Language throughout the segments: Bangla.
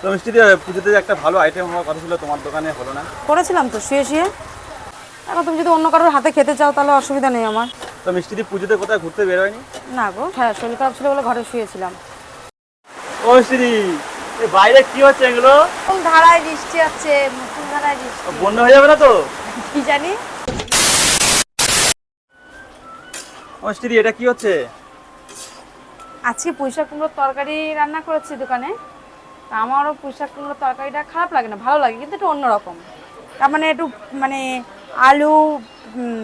তো মিষ্টি দিয়ে পুজোতে একটা ভালো আইটেম হওয়ার কথা ছিল তোমার দোকানে হলো না? করেছিলাম তো শুয়ে শুয়ে। এখন তুমি যদি অন্য কারোর হাতে খেতে চাও তাহলে অসুবিধা নেই আমার। তো মিষ্টি দিয়ে পুজোতে কোথায় ঘুরতে বেরোয়নি না গো হ্যাঁ শরীর খারাপ ছিল বলে ঘরে শুয়েছিলাম। ও মিষ্টি বাইরে কি হচ্ছে এগুলো? ধারায় বৃষ্টি হচ্ছে মুসুম ধারায় বৃষ্টি বন্যা হয়ে যাবে না তো? কি জানি। ও মিষ্টি এটা কি হচ্ছে? আজকে পুঁইশাক কুমড়োর তরকারি রান্না করেছি দোকানে। আমারও কুমড়োর তরকারিটা খারাপ লাগে না, ভালো লাগে, কিন্তু একটু অন্যরকম। তার মানে একটু মানে আলু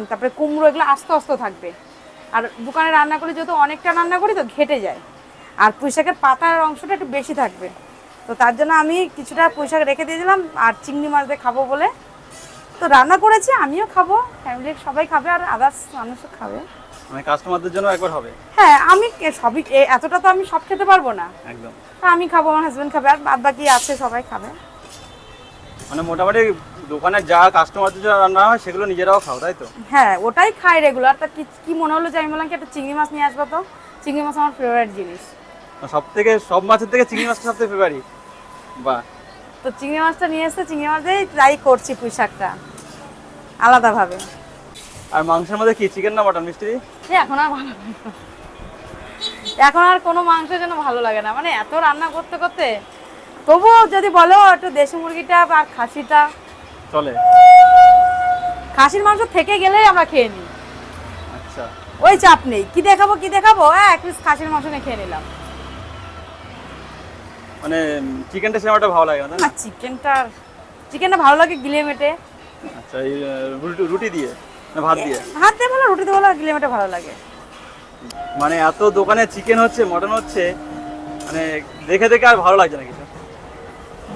তারপরে কুমড়ো এগুলো আস্তে আস্তে থাকবে। আর দোকানে রান্না করি যেহেতু অনেকটা রান্না করি তো ঘেটে যায়। আর পুঁইশাকের পাতার অংশটা একটু বেশি থাকবে। তো তার জন্য আমি কিছুটা পুঁইশাক রেখে দিয়েছিলাম, আর চিংড়ি মাছ দিয়ে খাব বলে। তো রান্না করেছি, আমিও খাব ফ্যামিলির সবাই খাবে আর আদার্স মানুষও খাবে। মানে কাস্টমারদের জন্য একবার হবে। হ্যাঁ আমি সবই এতটা তো আমি সব খেতে পারব না। একদম। আমি খাব আমার হাজবেন্ড খাবে আর বাদ বাকি আছে সবাই খাবে। মানে মোটামুটি দোকানে যা কাস্টমারদের জন্য রান্না হয় সেগুলো নিজেরাও খাও তাই তো? হ্যাঁ ওটাই খাই রেগুলার তা কি কি মনে হলো যে আমি বললাম কি একটা চিংড়ি মাছ নিয়ে আসব তো? চিংড়ি মাছ আমার ফেভারিট জিনিস। সব থেকে সব মাছের থেকে চিংড়ি মাছটা সবথেকে ফেভারিট বাহ। তো চিংড়ি মাছটা নিয়ে এসে চিংড়ি মাছ দিয়েই ট্রাই করছি পুঁই শাকটা আলাদাভাবে। আর মাংসের মধ্যে কি চিকেন না মাটন মিষ্টি? এখন আর ভালো এখন আর কোনো মাংস যেন ভালো লাগে না। মানে এত রান্না করতে করতে তবুও যদি বলো একটু দেশি মুরগিটা আর খাসিটা। চলে। খাসির মাংস থেকে গেলেই আমরা খেয়ে নিই। আচ্ছা। ওই চাপ নেই। কি দেখাবো কি দেখাবো? হ্যাঁ এক পিস খাসির মাংস নিয়ে খেয়ে নিলাম। মানে চিকেনটা একটা ভালো লাগে না চিকেনটা চিকেনটা ভালো লাগে গিলে মেটে আচ্ছা রুটি- দিয়ে? ভাত দিয়ে? হাত দিয়ে ভালো রুটি দিয়ে ভালো গিলে মেটে ভালো লাগে। মানে এত দোকানে চিকেন হচ্ছে মটন হচ্ছে মানে দেখে দেখে আর ভালো লাগছে না কিছু।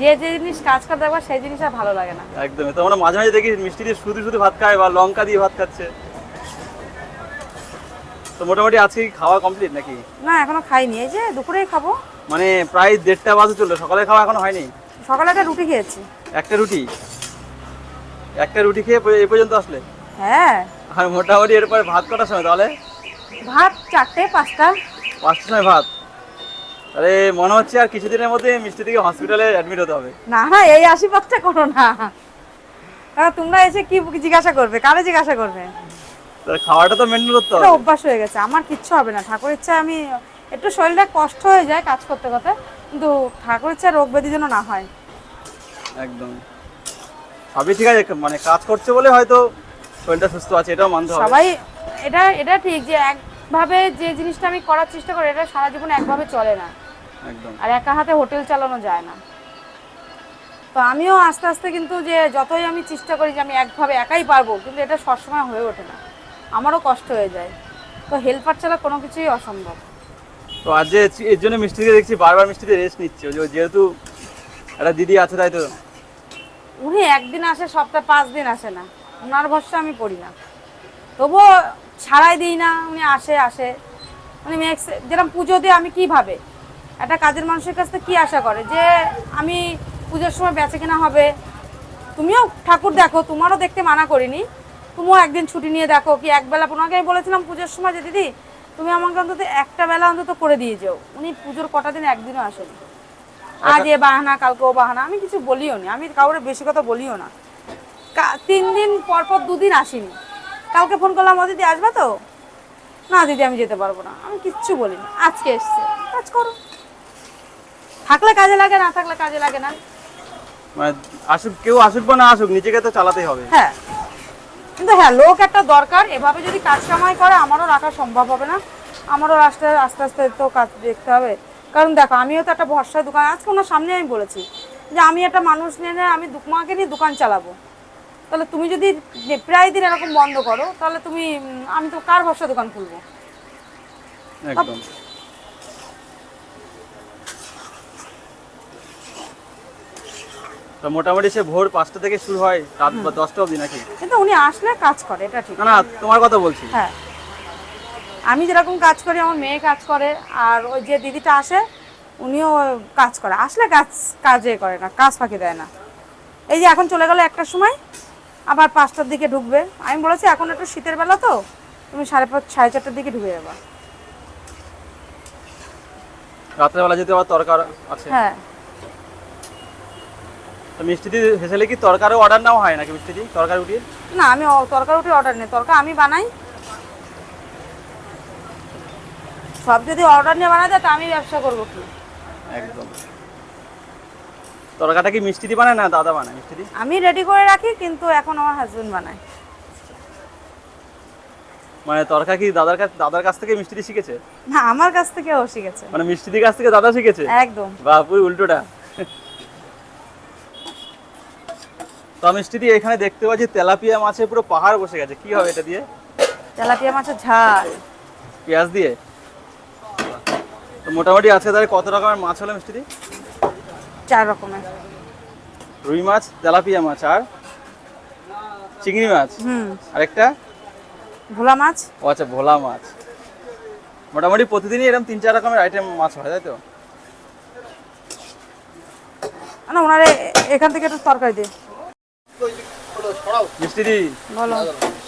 যে যে জিনিস কাজ করতে দেখবা সেই জিনিস আর ভালো লাগে না। একদমই তো আমরা মাঝে মাঝে দেখি মিষ্টি দিয়ে শুধু শুধু ভাত খায় বা লঙ্কা দিয়ে ভাত খাচ্ছে। তো মোটামুটি আজকে খাওয়া কমপ্লিট নাকি? না এখনও খাইনি এই যে দুপুরেই খাব। মানে প্রায় দেড়টা বাজে চলল সকালে খাওয়া এখনও হয়নি? সকালে একটা রুটি খেয়েছি। একটা রুটি? একটা রুটি খেয়ে এ পর্যন্ত আসলে? হ্যাঁ। আর মোটামুটি এরপরে ভাত কটার সময় তাহলে? ভাত চারটে পাঁচটা। পাঁচটার সময় ভাত? তাহলে মনে হচ্ছে আর কিছুদিনের মধ্যে মিষ্টি থেকে হসপিটালে অ্যাডমিট হতে হবে। না না এই আশীর্বাদটা করো না। তোমরা এসে কি জিজ্ঞাসা করবে? কারে জিজ্ঞাসা করবে? খাওয়াটা তো মেনটেন করতে হবে। অভ্যাস হয়ে গেছে আমার কিচ্ছু হবে না। ঠাকুর ইচ্ছা আমি একটু শরীরটা কষ্ট হয়ে যায় কাজ করতে করতে কিন্তু ঠাকুর ইচ্ছা রোগ ব্যাধি যেন না হয়। একদম। সবই ঠিক আছে মানে কাজ করছে বলে হয়তো শরীরটা সুস্থ আছে এটাও মানতে হবে। সবাই এটা এটা ঠিক যে একভাবে যে জিনিসটা আমি করার চেষ্টা করি এটা সারা জীবন একভাবে চলে না। একদম। আর একা হাতে হোটেল চালানো যায় না। তো আমিও আস্তে আস্তে কিন্তু যে যতই আমি চেষ্টা করি যে আমি একভাবে একাই পারব কিন্তু এটা সবসময় হয়ে ওঠে না। আমারও কষ্ট হয়ে যায়। তো হেল্পার ছাড়া কোনো কিছুই অসম্ভব। তো আজ এর জন্য মিষ্টিকে দেখছি বারবার মিষ্টিতে রেস্ট নিচ্ছে। যেহেতু একটা দিদি আছে তাই তো? উনি একদিন আসে সপ্তাহে পাঁচ দিন আসে না। ওনার ভরসা আমি পড়ি না। তবুও ছাড়াই দিই না উনি আসে আসে। মানে মেক্স যেরকম পুজো দিয়ে আমি কীভাবে? একটা কাজের মানুষের কাছ থেকে কী আশা করে? যে আমি পুজোর সময় বেঁচে কেনা হবে। তুমিও ঠাকুর দেখো তোমারও দেখতে মানা করিনি। তুমিও একদিন ছুটি নিয়ে দেখো কি একবেলা ওনাকে আমি বলেছিলাম পুজোর সময় যে দিদি তুমি আমাকে অন্তত একটা বেলা অন্তত করে দিয়ে যাও। উনি পুজোর কটা দিন একদিনও আসেনি। আজ এ বাহানা কালকে ও বাহানা। আমি কিছু বলিও নি। আমি কাউরে বেশি কথা বলিও না। তিন দিন পর পর দুদিন আসিনি। কালকে ফোন করলাম ও দিদি আসবে তো? না দিদি আমি যেতে পারব না। আমি কিচ্ছু বলিনি। আজকে এসছে। কাজ করো। থাকলে কাজে লাগে না থাকলে কাজে লাগে না। মানে আসুক কেউ আসুক বা না আসুক নিজেকে তো চালাতেই হবে। হ্যাঁ। কিন্তু হ্যাঁ লোক একটা দরকার। এভাবে যদি কাজ কামাই করে আমারও রাখা সম্ভব হবে না। আমারও আস্তে আস্তে আস্তে তো কাজ দেখতে হবে। কারণ দেখো আমিও তো একটা ভরসার দোকান। আজকে ওনার সামনে আমি বলেছি যে আমি একটা মানুষ নিয়ে নিয়ে আমি দুকমাকে নিয়ে দোকান চালাবো। তাহলে তুমি যদি প্রায় দিন এরকম বন্ধ করো তাহলে তুমি আমি তো কার ভরসা দোকান খুলবো? একদম। তো মোটামুটি সে ভোর পাঁচটা থেকে শুরু হয় রাত দশটা অবধি নাকি? কিন্তু উনি আসলে কাজ করে এটা ঠিক। না তোমার কথা বলছি। হ্যাঁ। আমি যেরকম কাজ করি আমার মেয়ে কাজ করে আর ওই যে দিদিটা আসে উনিও কাজ করে। আসলে কাজ কাজে করে না কাজ ফাঁকি দেয় না। এই যে এখন চলে গেল একটার সময় আবার পাঁচটার দিকে ঢুকবে। আমি বলেছি এখন একটু শীতের বেলা তো তুমি সাড়ে পাঁচ সাড়ে চারটার দিকে ঢুকে যাবা। রাত্রেবেলা যেতে আবার তরকার আছে। হ্যাঁ। হেসেলে কি তরকারও অর্ডার হয় নাকি তরকারি উঠিয়ে না আমি অর্ডার নেই। তরকা আমি বানাই। সব যদি অর্ডার নিয়ে বানাতে তা আমি ব্যবসা করব কি? একদম। তরকাটা কি মিষ্টি দি বানায় না দাদা বানায়? মিষ্টি দি আমি রেডি করে রাখি কিন্তু এখন আমার হাজবেন্ড বানায়। মানে তরকা কি দাদার কাছ দাদার কাছ থেকে মিষ্টি শিখেছে? না আমার কাছ থেকে ও শিখেছে। মানে মিষ্টি দির কাছ থেকে দাদা শিখেছে? একদম। বা পুরো উল্টোটা। তো মিষ্টি দি এখানে দেখতে পাচ্ছি তেলাপিয়া মাছে পুরো পাহাড় বসে গেছে। কি হবে এটা দিয়ে? তেলাপিয়া মাছের ঝাল। পেঁয়াজ দিয়ে? তো মোটামুটি আজকে তাহলে কত রকমের মাছ হলো মিষ্টি দি চার রকমের। রুই মাছ তেলাপিয়া মাছ আর চিংড়ি মাছ। হুম। আরেকটা? ভোলা মাছ। ও আচ্ছা ভোলা মাছ। মোটামুটি প্রতিদিনই এরকম তিন চার রকমের আইটেম মাছ হয় তাই তো? না ওনারে এখান থেকে একটু তরকারি দিয়ে মিষ্টি দি। বলো।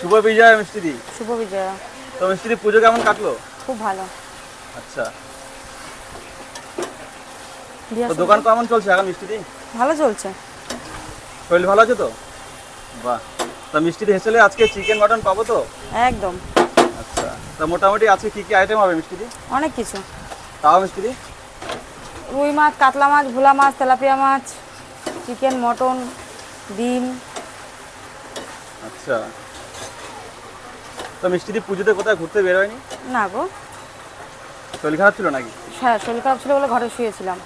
শুভ বিজয় মিষ্টি দি। শুভ বিজয়া। তো মিষ্টি দি পুজো কেমন কাটলো? খুব ভালো। আচ্ছা। তো দোকান কেমন চলছে? এখন মিষ্টি দি ভালো চলছে। শরীর ভালো আছে তো? বাহ। তা মিষ্টি দি হেসেলে আজকে চিকেন মটন পাবো তো? একদম। আচ্ছা। তা মোটামুটি আজকে কি কি আইটেম হবে মিষ্টি দি অনেক কিছু। তাও মিষ্টি রুই মাছ কাতলা মাছ ভোলা মাছ তেলাপিয়া মাছ চিকেন মটন ডিম। আচ্ছা। তো মিষ্টিদি পুজোতে কোথায় ঘুরতে বেরোয়নি না গো। শরীর খারাপ ছিল নাকি? হ্যাঁ শরীর খারাপ ছিল বলে ঘরে শুয়েছিলাম।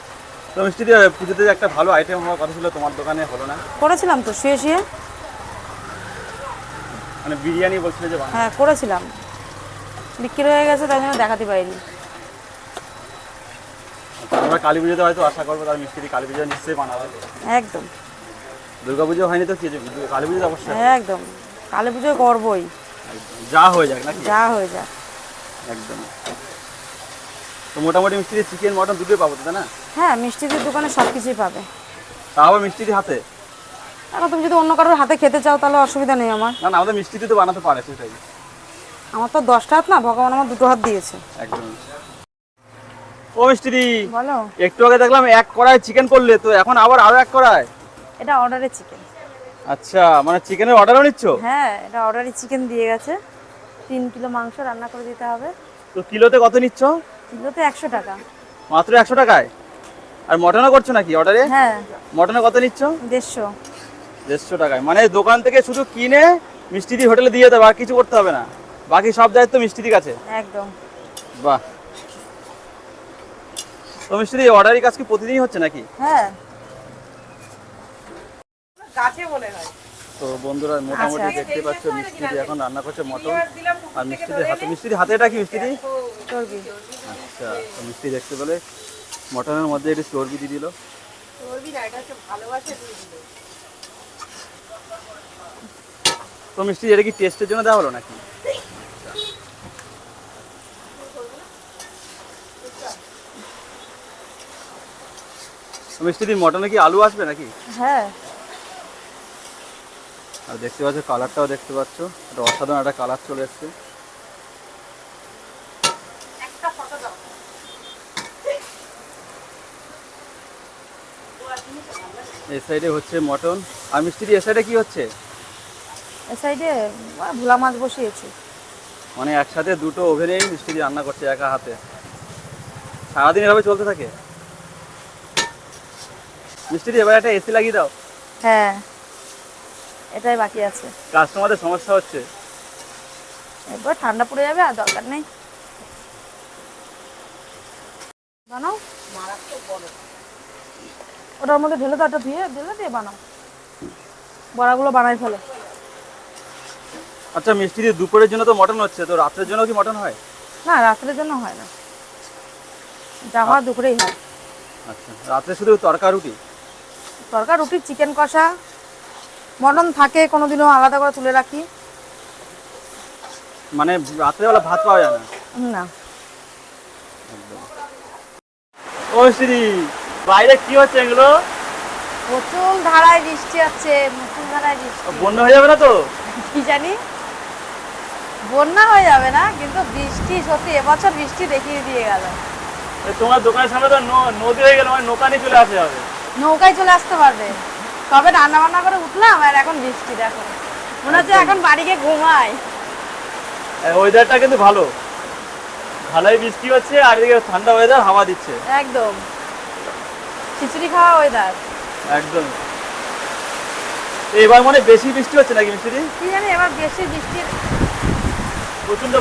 তো মিষ্টি পুজোতে একটা ভালো আইটেম হওয়ার কথা ছিল তোমার দোকানে হলো না? করেছিলাম তো শুয়ে শুয়ে। মানে বিরিয়ানি বলছিলে যে হ্যাঁ করেছিলাম। বিক্রি হয়ে গেছে তাই জন্য দেখাতে পারিনি। আচ্ছা, আমরা কালী পুজোতে হয়তো আশা করব তার মিষ্টি কালী পুজো নিশ্চয়ই বানাবে। একদম। দুর্গা পুজো হয়নি তো কি কালী পুজোতে অবশ্যই। একদম। কালী পুজোয় করবই। যা হয়ে যাক নাকি? যা হয়ে যায় একদম। তো মোটামুটি মিষ্টি চিকেন মটন দুটোই পাবো তাই না? হ্যাঁ মিষ্টিদের দোকানে সব কিছুই পাবে। তা আবার মিষ্টি দিয়ে হাতে? এখন তুমি যদি অন্য কারোর হাতে খেতে চাও তাহলে অসুবিধা নেই আমার। না না আমাদের মিষ্টি দিয়ে তো বানাতে পারে সেটাই। আমার তো দশটা হাত না ভগবান আমার দুটো হাত দিয়েছে। একদম। ও মিষ্টি বলো। একটু আগে দেখলাম এক কড়াই চিকেন করলে তো এখন আবার আরও এক কড়াই? এটা অর্ডারের চিকেন আচ্ছা মানে চিকেনের অর্ডারও নিচ্ছ? হ্যাঁ এটা অর্ডারে চিকেন দিয়ে গেছে। তিন কিলো মাংস রান্না করে দিতে হবে। তো কিলোতে কত নিচ্ছ? টাকা। মাত্র একশো টাকায়? আর মটনও করছ নাকি অর্ডারে হ্যাঁ। মটনে কত নিচ্ছ? দেড়শো। দেড়শো টাকায়। মানে দোকান থেকে শুধু কিনে মিষ্টি হোটেলে দিয়ে দেবে আর কিছু করতে হবে না। বাকি সব দায়িত্ব মিষ্টি দির কাছে। একদম। বাহ। তো মিষ্টি দিয়ে অর্ডারই কাজ কি প্রতিদিনই হচ্ছে নাকি? হ্যাঁ। গাছে বলে হয়। তো বন্ধুরা মোটামুটি আচ্ছা। দেখতে পাচ্ছ মিষ্টি দিয়ে এখন রান্না করছে মটন আর মিষ্টি দিয়ে হাতে দিয়ে হাতে এটা কি মিষ্টি আচ্ছা মিষ্টি দেখতে পেলে মটনের মধ্যে একটু চর্বি দিয়ে দিল। তো মিষ্টি এটা কি টেস্টের জন্য দেওয়া হলো নাকি? মিষ্টি মটনে কি আলু আসবে নাকি? হ্যাঁ। আর দেখতে পাচ্ছ কালারটাও দেখতে পাচ্ছ। একটা অসাধারণ একটা কালার চলে এসছে। এই সাইডে হচ্ছে মটন আর মিষ্টি দিয়ে এ সাইডে কি হচ্ছে? এ সাইডে ভোলা মাছ বসিয়েছি। মানে একসাথে দুটো ওভেনেই মিষ্টি রান্না করছে একা হাতে। সারাদিন এভাবে চলতে থাকে? মিষ্টি এবার একটা এসি লাগিয়ে দাও। হ্যাঁ। এটাই বাকি আছে। কাস্টমারদের সমস্যা হচ্ছে? এরপর ঠান্ডা পড়ে যাবে আর দরকার নেই। বানাও। ওটার মধ্যে ঢেলে দাও ওটা ধুয়ে ঢেলে দিয়ে বানাও। বড়াগুলো বানাই ফেলে। আচ্ছা মিষ্টি দিয়ে দুপুরের জন্য তো মটন হচ্ছে তো রাত্রের জন্য কি মটন হয়? না রাত্রের জন্য হয় না। যা হয় দুপুরেই হয়। আচ্ছা রাত্রে শুধু তরকা রুটি তরকার রুটি চিকেন কষা মটন থাকে কোনোদিনও আলাদা করে তুলে রাখি। মানে রাত্রেবেলা ভাত পাওয়া যায় না? না। ও দি, বাইরে কি হচ্ছে এগুলো? প্রচুর ধারায় বৃষ্টি আছে প্রচুর ধারায় বৃষ্টি। বন্যা হয়ে যাবে না তো? কি জানি? বন্যা হয়ে যাবে না কিন্তু বৃষ্টি সত্যি এবছর বৃষ্টি দেখিয়ে দিয়ে গেল। তোমার দোকানের সামনে তো ন- নদী হয়ে গেল মানে নৌকা নিয়ে চলে আসতে হবে। নৌকায় চলে আসতে পারবে। কবে রান্না বান্না করে উঠলাম আর এখন বৃষ্টি দেখো। মনে হচ্ছে এখন বাড়ি গিয়ে ঘুমাই। ওয়েদারটা কিন্তু ভালো। ভালোই বৃষ্টি হচ্ছে আর এদিকে ঠান্ডা ওয়েদার হাওয়া দিচ্ছে। একদম। খিচুড়ি খাওয়া ওয়েদার একদম। এবার মানে বেশি বৃষ্টি হচ্ছে নাকি মিস্ত্রি কি জানি এবার বেশি বৃষ্টি। প্রচণ্ড